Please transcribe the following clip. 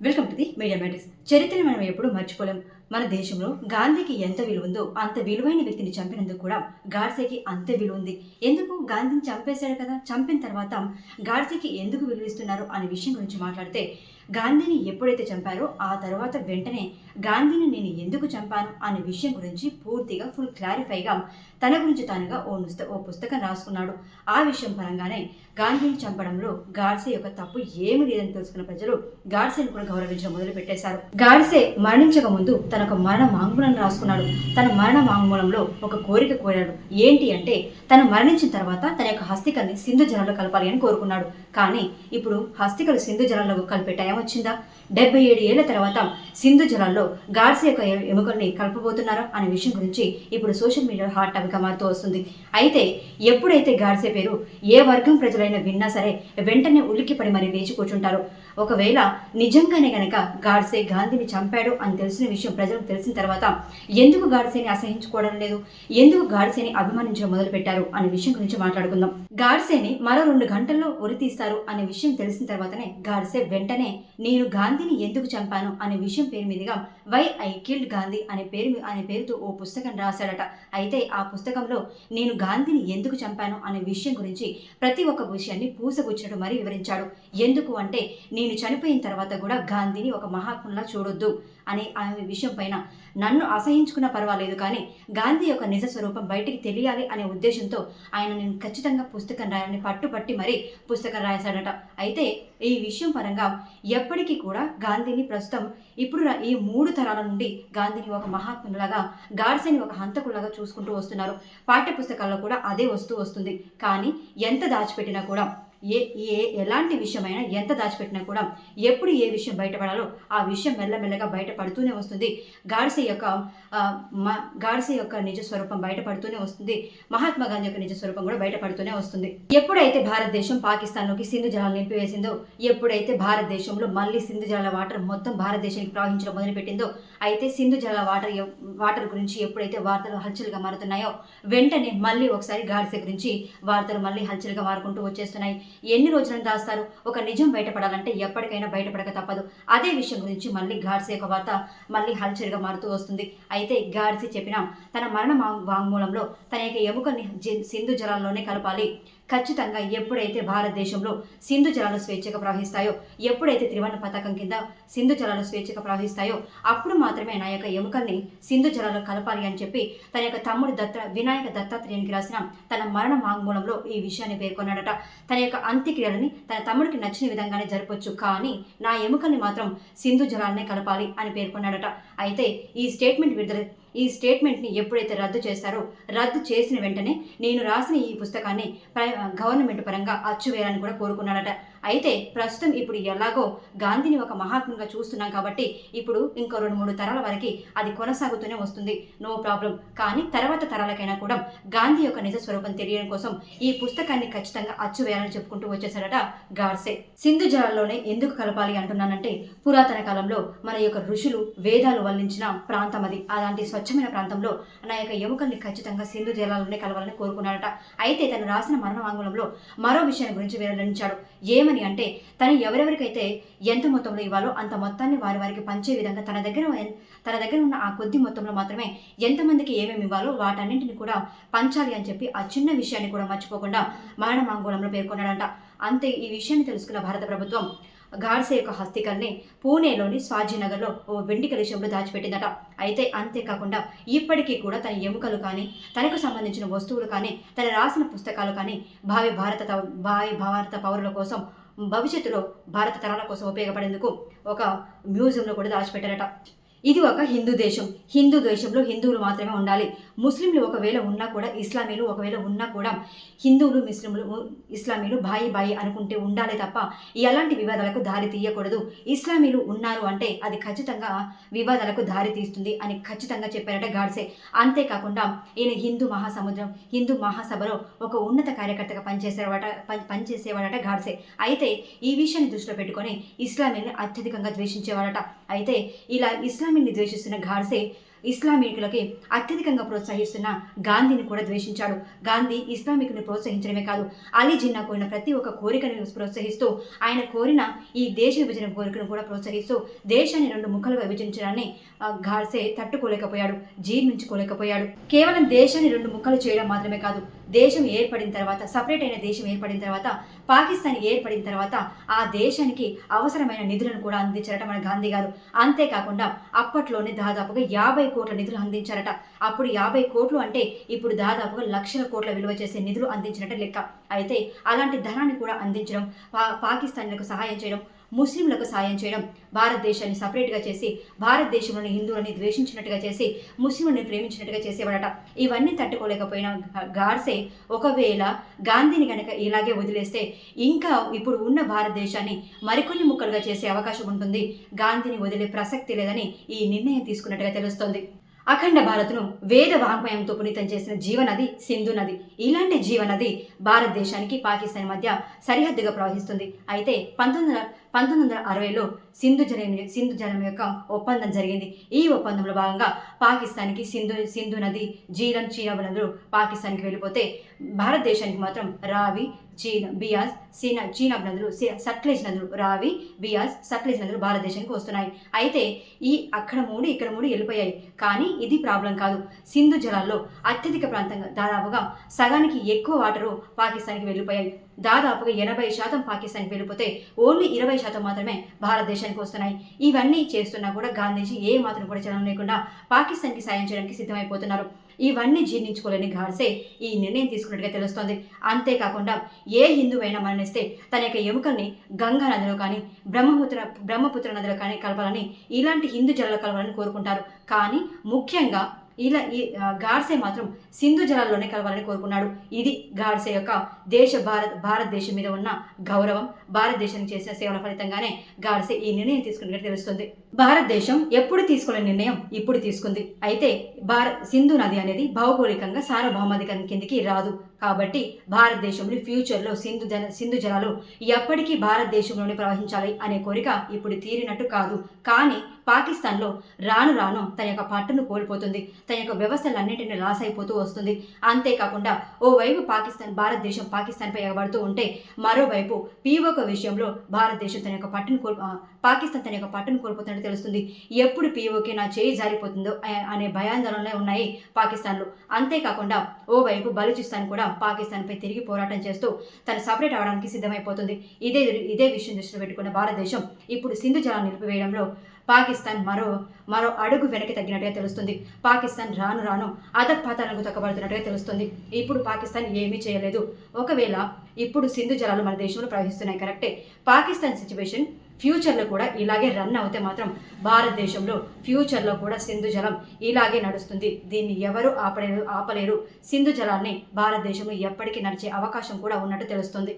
Welcome to the media matters చరిత్రను మనం ఎప్పుడూ మర్చిపోలేం. మన దేశంలో గాంధీకి ఎంత విలువ ఉందో అంత విలువైన వ్యక్తిని చంపినందుకు కూడా గాడ్సేకి అంతే విలువ ఉంది ఎందుకు గాంధీని చంపేశాడు కదా? చంపిన తర్వాత గాడ్సేకి ఎందుకు విలువ ఇస్తున్నారు అనే విషయం గురించి మాట్లాడితే గాంధీని ఎప్పుడైతే చంపారో ఆ తర్వాత వెంటనే గాంధీని నేను ఎందుకు చంపాను అనే విషయం గురించి పూర్తిగా ఫుల్ క్లారిఫైగా తన గురించి తానుగా ఓ పుస్త ఓ పుస్తకం రాసుకున్నాడు. ఆ విషయం పరంగానే గాంధీని చంపడంలో గాడ్సే యొక్క తప్పు ఏమి లేదని తెలుసుకున్న ప్రజలు గాడ్సేను కూడా గౌరవించడం మొదలు పెట్టేశారు గాడ్సే మరణించక ముందు తన ఒక మరణ వాంగ్మూలం రాసుకున్నాడు. తన మరణ వాంగ్మూలంలో ఒక కోరిక కోరాడు. ఏంటి అంటే తను మరణించిన తర్వాత తన యొక్క హస్తికల్ని సింధు జలంలో కలపాలి అని కోరుకున్నాడు. కానీ ఇప్పుడు హస్తికలు సింధు జలంలో కలిపే టైం వచ్చిందా? డెబ్బై ఏడు ఏళ్ళ తర్వాత సింధు జలాల్లో గాడ్సే యొక్క ఎముకల్ని కలపబోతున్నారా అనే విషయం గురించి ఇప్పుడు సోషల్ మీడియాలో హాట్ టాపిక్గా మారుతూ వస్తుంది. అయితే ఎప్పుడైతే గాడ్సే పేరు ఏ వర్గం ప్రజలైనా విన్నా సరే వెంటనే ఉలిక్కిపడి మరి లేచి కూర్చుంటారు. ఒకవేళ నిజంగానే గనక గాడ్సే గాంధీని చంపాడు అని తెలిసిన విషయం ప్రజలకు తెలిసిన తర్వాత ఎందుకు గాడ్సేని అసహించుకోవడం లేదు? ఎందుకు గాడ్సేని అభిమానించడం మొదలు పెట్టారు అనే విషయం గురించి మాట్లాడుకుందాం. గాడ్సేని మరో రెండు గంటల్లో ఉరి తీస్తారు అనే విషయం తెలిసిన తర్వాతనే గాడ్సే వెంటనే నేను గాంధీని ఎందుకు చంపాను అనే విషయం పేరు మీదుగా వై ఐ కిల్డ్ గాంధీ అనే పేరు అనే పేరుతో ఓ పుస్తకం రాశాడట. అయితే ఆ పుస్తకంలో నేను గాంధీని ఎందుకు చంపాను అనే విషయం గురించి ప్రతి ఒక్క విషయాన్ని పూసగుచ్చినట్టు మరీ వివరించాడు. ఎందుకు అంటే నేను నేను చనిపోయిన తర్వాత కూడా గాంధీని ఒక మహాత్ములా చూడొద్దు అనే ఆమె విషయం పైన నన్ను అసహించుకున్నా పర్వాలేదు కానీ గాంధీ యొక్క నిజ స్వరూపం బయటికి తెలియాలి అనే ఉద్దేశంతో ఆయన నేను ఖచ్చితంగా పుస్తకం రాయాలని పట్టుపట్టి మరీ పుస్తకం రాశాడట. అయితే ఈ విషయం పరంగా ఎప్పటికీ కూడా గాంధీని ప్రస్తుతం ఇప్పుడు ఈ మూడు తరాల నుండి గాంధీని ఒక మహాత్ములాగా గాడ్సేని ఒక హంతకులాగా చూసుకుంటూ వస్తున్నారు. పాఠ్య పుస్తకాల్లో కూడా అదే వస్తూ వస్తుంది. కానీ ఎంత దాచిపెట్టినా కూడా ఏ ఏ ఎలాంటి విషయమైనా ఎంత దాచిపెట్టినా కూడా ఎప్పుడు ఏ విషయం బయటపడాలో ఆ విషయం మెల్లమెల్లగా బయటపడుతూనే వస్తుంది. గాడ్సే యొక్క మ గాడ్సే యొక్క నిజ స్వరూపం బయటపడుతూనే వస్తుంది. మహాత్మా గాంధీ యొక్క నిజ స్వరూపం కూడా బయటపడుతూనే వస్తుంది. ఎప్పుడైతే భారతదేశం పాకిస్తాన్లోకి సింధు జలాలు నింపివేసిందో ఎప్పుడైతే భారతదేశంలో మళ్ళీ సింధు జలాల వాటర్ మొత్తం భారతదేశానికి ప్రవహించడం మొదలుపెట్టిందో అయితే సింధు జల వాటర్ వాటర్ గురించి ఎప్పుడైతే వార్తలు హల్చల్గా మారుతున్నాయో వెంటనే మళ్ళీ ఒకసారి గాడ్సే గురించి వార్తలు మళ్ళీ హల్చల్గా మారుకుంటూ వచ్చేస్తున్నాయి. ఎన్ని రోజులను దాస్తారు? ఒక నిజం బయటపడాలంటే ఎప్పటికైనా బయటపడక తప్పదు. అదే విషయం గురించి మళ్ళీ గాడ్సే యొక్క వార్త మళ్ళీ హల్చరిగా మారుతూ వస్తుంది. అయితే గాడ్సే చెప్పిన తన మరణ వాంగ్మూలంలో తన యొక్క ఎముకల్ని సింధు జలాల్లోనే కలపాలి. ఖచ్చితంగా ఎప్పుడైతే భారతదేశంలో సింధు జలాలు స్వేచ్ఛగా ప్రవహిస్తాయో ఎప్పుడైతే త్రివర్ణ పథకం కింద సింధు జలాలు స్వేచ్ఛగా ప్రవహిస్తాయో అప్పుడు మాత్రమే నా యొక్క ఎముకల్ని సింధు జలాలు కలపాలి అని చెప్పి తన యొక్క తమ్ముడు దత్త వినాయక దత్తాత్రేయునికి రాసిన తన మరణ వాంగ్మూలంలో ఈ విషయాన్ని పేర్కొన్నాడట. తన యొక్క అంత్యక్రియలని తన తమ్ముడికి నచ్చిన విధంగానే జరపొచ్చు కానీ నా ఎముకల్ని మాత్రం సింధు జలాలనే కలపాలి అని పేర్కొన్నాడట. అయితే ఈ స్టేట్మెంట్ విడుదల ఈ స్టేట్మెంట్ని ఎప్పుడైతే రద్దు చేస్తారో రద్దు చేసిన వెంటనే నేను రాసిన ఈ పుస్తకాన్ని గవర్నమెంట్ పరంగా అచ్చువేయాలని కూడా కోరుకున్నాడట. అయితే ప్రస్తుతం ఇప్పుడు ఎలాగో గాంధీని ఒక మహాత్ముగా చూస్తున్నాం కాబట్టి ఇప్పుడు ఇంకో రెండు మూడు తరాల వరకు అది కొనసాగుతూనే వస్తుంది. No problem. కానీ తర్వాత తరాలకైనా కూడా గాంధీ యొక్క నిజ స్వరూపం తెలియడం కోసం ఈ పుస్తకాన్ని ఖచ్చితంగా అచ్చువేయాలని చెప్పుకుంటూ వచ్చేసాడట గాడ్సే. సింధు జలాల్లోనే ఎందుకు కలపాలి అంటున్నానంటే పురాతన కాలంలో మన యొక్క ఋషులు వేదాలు వల్లించిన ప్రాంతం అది. అలాంటి స్వచ్ఛమైన ప్రాంతంలో నా యొక్క ఎముకల్ని ఖచ్చితంగా సింధు జలాల్లోనే కలవాలని కోరుకున్నాడట అయితే తను రాసిన మరణ వాంగ్మూలంలో మరో విషయాన్ని గురించి వెల్లడించాడు. ఏమని అంటే తను ఎవరెవరికైతే ఎంత మొత్తంలో ఇవ్వాలో అంత మొత్తాన్ని వారి వారికి పంచే విధంగా తన దగ్గర తన దగ్గర ఉన్న ఆ కొద్ది మొత్తంలో మాత్రమే ఎంతమందికి ఏమేమి ఇవ్వాలో వాటన్నింటిని కూడా పంచాలి అని చెప్పి ఆ చిన్న విషయాన్ని కూడా మర్చిపోకుండా మరణ వాంగ్మూలంలో పేర్కొన్నాడంట. అంతే ఈ విషయాన్ని తెలుసుకున్న భారత ప్రభుత్వం గాడ్సే యొక్క హస్తికల్ని పూణేలోని స్వాజీనగర్లో ఓ వెండి కలుషంలో దాచిపెట్టిందట. అయితే అంతేకాకుండా ఇప్పటికీ కూడా తన ఎముకలు కానీ తనకు సంబంధించిన వస్తువులు కానీ తన రాసిన పుస్తకాలు కానీ భావి భారత భావి భారత పౌరుల కోసం భవిష్యత్తులో భారత తరాల కోసం ఉపయోగపడేందుకు ఒక మ్యూజియంలో కూడా దాచిపెట్టారట. ఇది ఒక హిందూ దేశం. హిందూ దేశంలో హిందువులు మాత్రమే ఉండాలి. ముస్లింలు ఒకవేళ ఉన్నా కూడా ఇస్లామీలు ఒకవేళ ఉన్నా కూడా హిందువులు ముస్లింలు ఇస్లామీలు బాయి బాయి అనుకుంటే ఉండాలి తప్ప ఎలాంటి వివాదాలకు దారి తీయకూడదు. ఇస్లామీలు ఉన్నారు అంటే అది ఖచ్చితంగా వివాదాలకు దారి తీస్తుంది అని ఖచ్చితంగా చెప్పారట గాడ్సే. అంతేకాకుండా ఈయన హిందూ మహాసముద్రం హిందూ మహాసభలో ఒక ఉన్నత కార్యకర్తగా పనిచేసేవాట పనిచేసేవాడట గాడ్సే. అయితే ఈ విషయాన్ని దృష్టిలో పెట్టుకొని ఇస్లామీని అత్యధికంగా ద్వేషించేవాడట. అయితే ఇలా ఇస్లామీని ద్వేషిస్తున్న గాడ్సే ఇస్లామికులకి అత్యధికంగా ప్రోత్సహిస్తున్న గాంధీని కూడా ద్వేషించాడు. గాంధీ ఇస్లామికుని ప్రోత్సహించడమే కాదు అలీ జిన్నా కోరిన ప్రతి ఒక్క కోరికను ప్రోత్సహిస్తూ ఆయన కోరిన ఈ దేశ విభజన కోరికను కూడా ప్రోత్సహిస్తూ దేశాన్ని రెండు ముఖలుగా విభజించడాన్ని ఘాల్సే తట్టుకోలేకపోయాడు జీర్ణించుకోలేకపోయాడు కేవలం దేశాన్ని రెండు ముక్కలు చేయడం మాత్రమే కాదు దేశం ఏర్పడిన తర్వాత సపరేట్ అయిన దేశం ఏర్పడిన తర్వాత పాకిస్తాన్ ఏర్పడిన తర్వాత ఆ దేశానికి అవసరమైన నిధులను కూడా అందించడం మన గాంధీ గారు. అంతేకాకుండా అప్పట్లోనే దాదాపుగా యాభై కోట్ల నిధులు అందించారట. అప్పుడు యాభై కోట్లు అంటే ఇప్పుడు దాదాపుగా లక్షల కోట్ల విలువ చేసే నిధులు అందించినట్టు లెక్క. అయితే అలాంటి ధనాన్ని కూడా అందించడం పా పాకిస్తాన్లకు సహాయం చేయడం ముస్లింలకు సాయం చేయడం భారతదేశాన్ని సపరేట్గా చేసి భారతదేశంలోని హిందువులని ద్వేషించినట్టుగా చేసి ముస్లింలను ప్రేమించినట్టుగా చేసేవాడట. ఇవన్నీ తట్టుకోలేకపోయిన గా- గాడ్సే ఒకవేళ గాంధీని కనుక ఇలాగే వదిలేస్తే ఇంకా ఇప్పుడు ఉన్న భారతదేశాన్ని మరికొన్ని ముక్కలుగా చేసే అవకాశం ఉంటుంది. గాంధీని వదిలే ప్రసక్తి లేదని ఈ నిర్ణయం తీసుకున్నట్టుగా తెలుస్తోంది. అఖండ భారత్ను వేద వాంగ్మయంతో పునీతం చేసిన జీవనది సింధు నది. ఇలాంటి జీవనది భారతదేశానికి పాకిస్తాన్ మధ్య సరిహద్దుగా ప్రవహిస్తుంది. అయితే పంతొమ్మిది వందల పంతొమ్మిది వందల అరవైలో సింధు జనం సింధు జనం యొక్క ఒప్పందం జరిగింది. ఈ ఒప్పందంలో భాగంగా పాకిస్తాన్కి సింధు సింధు నది జీలం చీనాబ్ నదులు పాకిస్తాన్కి వెళ్ళిపోతే భారతదేశానికి మాత్రం రావి చీన బియాస్ సీనా చీనాబ్ నదులు సి- సట్లెజ్ నదులు రావి బియాస్ సట్లెజ్ నదులు భారతదేశానికి వస్తున్నాయి. అయితే ఈ అక్కడ మూడు ఇక్కడ మూడు వెళ్ళిపోయాయి. కానీ ఇది ప్రాబ్లం కాదు. సింధు జలాల్లో అత్యధిక ప్రాంతంగా దాదాపుగా సగానికి ఎక్కువ వాటరు పాకిస్తాన్కి వెళ్ళిపోయాయి. దాదాపుగా ఎనభై శాతం పాకిస్తాన్కి వెళ్ళిపోతే ఓన్లీ ఇరవై శాతం మాత్రమే భారతదేశానికి వస్తున్నాయి. ఇవన్నీ చేస్తున్నా కూడా గాంధీజీ ఏ మాత్రం కూడా చలనం లేకుండా పాకిస్తాన్కి సాయం చేయడానికి సిద్ధమైపోతున్నారు. ఇవన్నీ జీర్ణించుకోలేని ఘాడ్సే ఈ నిర్ణయం తీసుకున్నట్టుగా తెలుస్తోంది. అంతేకాకుండా ఏ హిందువైనా మరణిస్తే తన యొక్క ఎముకల్ని గంగా నదిలో కానీ బ్రహ్మపుత్ర బ్రహ్మపుత్ర నదిలో కానీ కలపాలని ఇలాంటి హిందూ జలాలు కలపాలని కోరుకుంటారు. కానీ ముఖ్యంగా ఇలా ఈ గాడ్సే మాత్రం సింధు జలాల్లోనే కలవాలని కోరుకున్నాడు. ఇది గాడ్సే యొక్క దేశ భారత్ భారతదేశం మీద ఉన్న గౌరవం. భారతదేశానికి చేసిన సేవల ఫలితంగానే గాడ్సే ఈ నిర్ణయం తీసుకున్నట్టు తెలుస్తుంది. భారతదేశం ఎప్పుడు తీసుకోలేని నిర్ణయం ఇప్పుడు తీసుకుంది. అయితే భారత్ సింధు నది అనేది భౌగోళికంగా సార్వభౌమాధికారం కిందికి రాదు. కాబట్టి భారతదేశంలో ఫ్యూచర్లో సింధు జన సింధు జలాలు ఎప్పటికీ భారతదేశంలోనే ప్రవహించాలి అనే కోరిక ఇప్పుడు తీరినట్టు కాదు. కానీ పాకిస్తాన్లో రాను రాను తన యొక్క పట్టును కోల్పోతుంది. తన యొక్క వ్యవస్థలన్నింటినీ లాస్ అయిపోతూ వస్తుంది. అంతేకాకుండా ఓవైపు పాకిస్తాన్ భారతదేశం పాకిస్తాన్పై ఎగబడుతూ ఉంటే మరోవైపు పీఓక విషయంలో భారతదేశం తన యొక్క పట్టును కోల్ పాకిస్తాన్ తన యొక్క పట్టును కోల్పోతున్నట్టు తెలుస్తుంది. ఎప్పుడు పీఓకే నా చేయి జారిపోతుందో అనే భయాందోళనలే ఉన్నాయి పాకిస్తాన్లో. అంతేకాకుండా ఓవైపు బలూచిస్తాన్ కూడా పాకిస్తాన్పై తిరిగి పోరాటం చేస్తూ తను సపరేట్ అవడానికి సిద్ధమైపోతుంది. ఇదే ఇదే విషయం దృష్టిలో పెట్టుకున్న భారతదేశం ఇప్పుడు సింధు జలాన్ని నిలిపివేయడంలో పాకిస్తాన్ మరో మరో అడుగు వెనక్కి తగ్గినట్టుగా తెలుస్తుంది. పాకిస్తాన్ రాను రాను అధపాతాలకు తక్కబడుతున్నట్టుగా తెలుస్తుంది. ఇప్పుడు పాకిస్తాన్ ఏమీ చేయలేదు. ఒకవేళ ఇప్పుడు సింధు జలాలు మన దేశంలో ప్రవహిస్తున్నాయి కరెక్టే. పాకిస్తాన్ సిచ్యువేషన్ ఫ్యూచర్లో కూడా ఇలాగే రన్ అవుతే మాత్రం భారతదేశంలో ఫ్యూచర్లో కూడా సింధు జలం ఇలాగే నడుస్తుంది. దీన్ని ఎవరు ఆపలేరు ఆపలేరు. సింధు జలాన్ని భారతదేశంలో ఎప్పటికీ నడిచే అవకాశం కూడా ఉన్నట్టు తెలుస్తుంది.